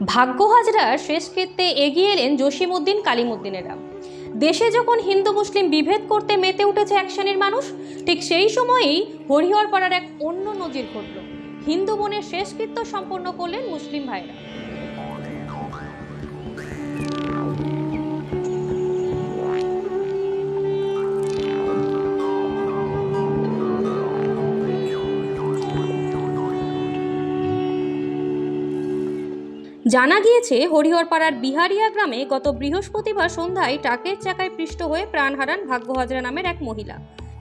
ভাগ্য হাজরার শেষকৃত্যে এগিয়ে এলেন জসিমুদ্দিন কালিমুদ্দিনেরা দেশে যখন হিন্দু মুসলিম বিভেদ করতে মেতে উঠেছে এক শ্রেণির মানুষ, ঠিক সেই সময়েই হরিহরপাড়ার এক অন্য নজির ঘটল। হিন্দু বোনের শেষকৃত্য সম্পন্ন করলেন মুসলিম ভাইরা জানা গিয়েছে, হরিহরপাড়ার বিহারিয়া গ্রামে গত বৃহস্পতিবার সন্ধ্যায় ট্রাকের চাকায় পৃষ্ঠ হয়ে প্রাণ হারান ভাগ্য হাজরা নামের এক মহিলা।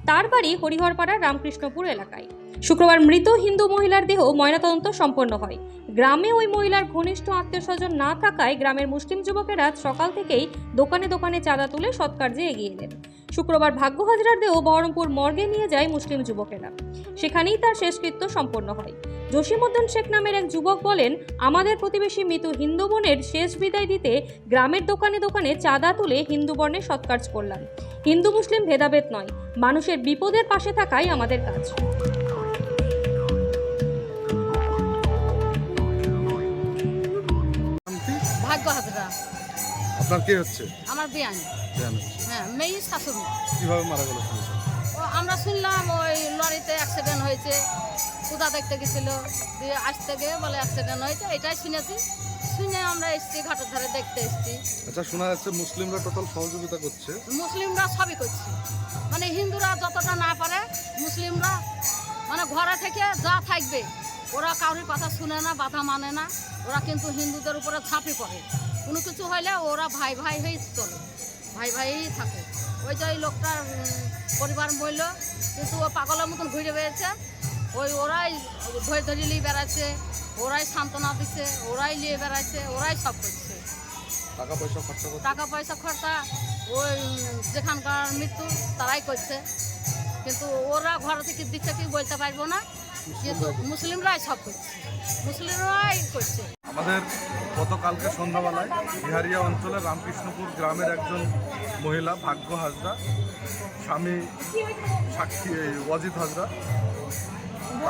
তার বাড়ি হরিহরপাড়ার রামকৃষ্ণপুর এলাকায়। শুক্রবার মৃত হিন্দু মহিলার দেহ ময়নাতদন্ত সম্পন্ন হয়। গ্রামে ওই মহিলার ঘনিষ্ঠ আত্মীয় স্বজন না থাকায় গ্রামের মুসলিম যুবকেরা সকাল থেকেই দোকানে দোকানে চাঁদা তুলে সৎকার্যে এগিয়ে এলেন। শুক্রবার ভাগ্য হাজরার দেহ বহরমপুর মর্গে নিয়ে যায় মুসলিম যুবকেরা। সেখানেই তার শেষকৃত্য সম্পন্ন হয়। জসিমউদ্দিন শেখ নামের এক যুবক বলেন আমাদের প্রতিবেশী মৃত হিন্দু বোনের শেষ বিদায় দিতে গ্রামের দোকানে দোকানে চাঁদা তুলে হিন্দু বর্ণের সৎকার্য করলাম। হিন্দু মুসলিম ভেদাভেদ নয় মানুষের বিপদের পাশে থাকাই আমাদের কাজ। শান্তি ভাগ্য হাজরা। আপনার কে হচ্ছে? আমার বিয়ান। হ্যাঁ মেয়ে শাশুড়ি। কীভাবে মারা গেল ও আমরা শুনলাম ওই লরিতে অ্যাক্সিডেন্ট হয়েছে। পূজা দেখতে গেছিল দিয়ে আসতে গিয়ে বলে অ্যাক্সিডেন্ট হয়েছে এটাই শুনেছি। শুনে আমরা এসছি ঘাটের ধারে দেখতে এসছি। আচ্ছা শোনা যাচ্ছে মুসলিমরা টোটাল সহযোগিতা করছে। মুসলিমরা সবই করছে। মানে হিন্দুরা যতটা না পারে মুসলিমরা মানে ঘরে থেকে যা থাকবে ওরা কারোর কথা শুনে না বাধা মানে না ওরা কিন্তু হিন্দুদের উপরে ঝাঁপি পড়ে। কোনো কিছু হলে ওরা ভাই ভাই হয়েই চলে ভাই ভাইই থাকে। ওই যে ওই লোকটার পরিবার বলল কিন্তু ও পাগলের মতন ঘুরে বেড়েছে ওই ওরাই ধরে ধরে নিয়ে বেড়াচ্ছে ওরাই সান্ত্বনা দিচ্ছে ওরাই নিয়ে বেড়াচ্ছে ওরাই সব করছে। টাকা পয়সা খরচা টাকা পয়সা খরচা ওই যেখানকার মৃত্যু তারাই করছে। কিন্তু ওরা ঘর থেকে দিচ্ছে কি বলতে পারব না কিন্তু মুসলিমরাই সব করছে। মুসলিমরাই করছে। আমাদের গতকালকে সন্ধ্যাবেলায় বিহারিয়া অঞ্চলের রামকৃষ্ণপুর গ্রামের একজন মহিলা ভাগ্য হাজরা স্বামী সাক্ষী ওয়াজিদ হাজরা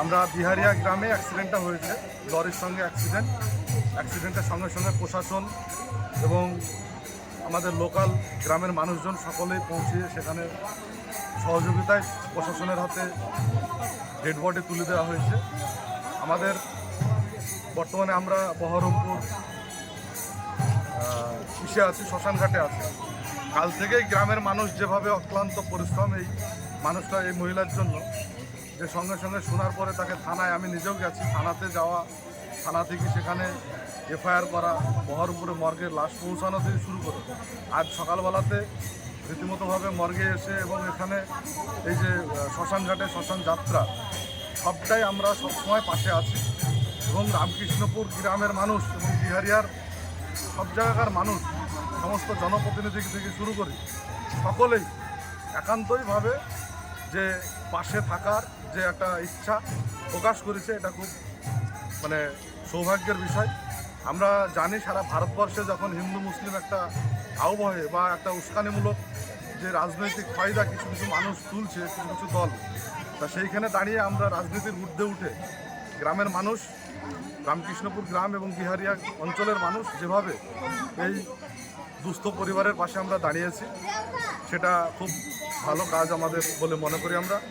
আমরা বিহারিয়া গ্রামে অ্যাক্সিডেন্টটা হয়েছে, লরির সঙ্গে অ্যাক্সিডেন্ট। অ্যাক্সিডেন্টের সঙ্গে সঙ্গে প্রশাসন এবং আমাদের লোকাল গ্রামের মানুষজন সকলেই পৌঁছে সেখানে সহযোগিতায় প্রশাসনের হাতে ডেড বডি তুলে দেওয়া হয়েছে। আমাদের বর্তমানে আমরা বহরমপুর ইসে আছি, শ্মশানঘাটে আছি। কাল থেকেই গ্রামের মানুষ যেভাবে অক্লান্ত পরিশ্রম এই মানুষটা, এই মহিলার জন্য যে সঙ্গে সঙ্গে শোনার পরে তাকে থানায় আমি নিজেও গেছি, থানাতে যাওয়া, থানা থেকে সেখানে এফআইআর করা বহরমপুরে মর্গে লাশ পৌঁছানো থেকে শুরু করে। আজ সকালবেলাতে রীতিমতোভাবে মর্গে এসে এবং এখানে এই যে শ্মশানঘাটে শ্মশান যাত্রা, সবটাই আমরা সবসময় পাশে আছি। এবং রামকৃষ্ণপুর গ্রামের মানুষ এবং বিহারিয়ার সব জায়গাকার মানুষ, সমস্ত জনপ্রতিনিধি থেকে শুরু করে সকলেই একান্তইভাবে যে পাশে থাকার যে একটা ইচ্ছা প্রকাশ করেছে, এটা খুব মানে সৌভাগ্যের বিষয়। আমরা জানি সারা ভারতবর্ষে যখন হিন্দু, মুসলিম একটা আবহে বা একটা উস্কানিমূলক যে রাজনৈতিক ফায়দা কিছু কিছু মানুষ তুলছে, কিছু কিছু দল, তা সেইখানে দাঁড়িয়ে আমরা রাজনীতির ঊর্ধ্বে উঠে গ্রামের মানুষ, রামকৃষ্ণপুর গ্রাম এবং বিহারিয়া অঞ্চলের মানুষ যেভাবে এই দুস্থ পরিবারের পাশে আমরা দাঁড়িয়েছি, সেটা খুব ভালো কাজ আমাদের বলে মনে করি আমরা।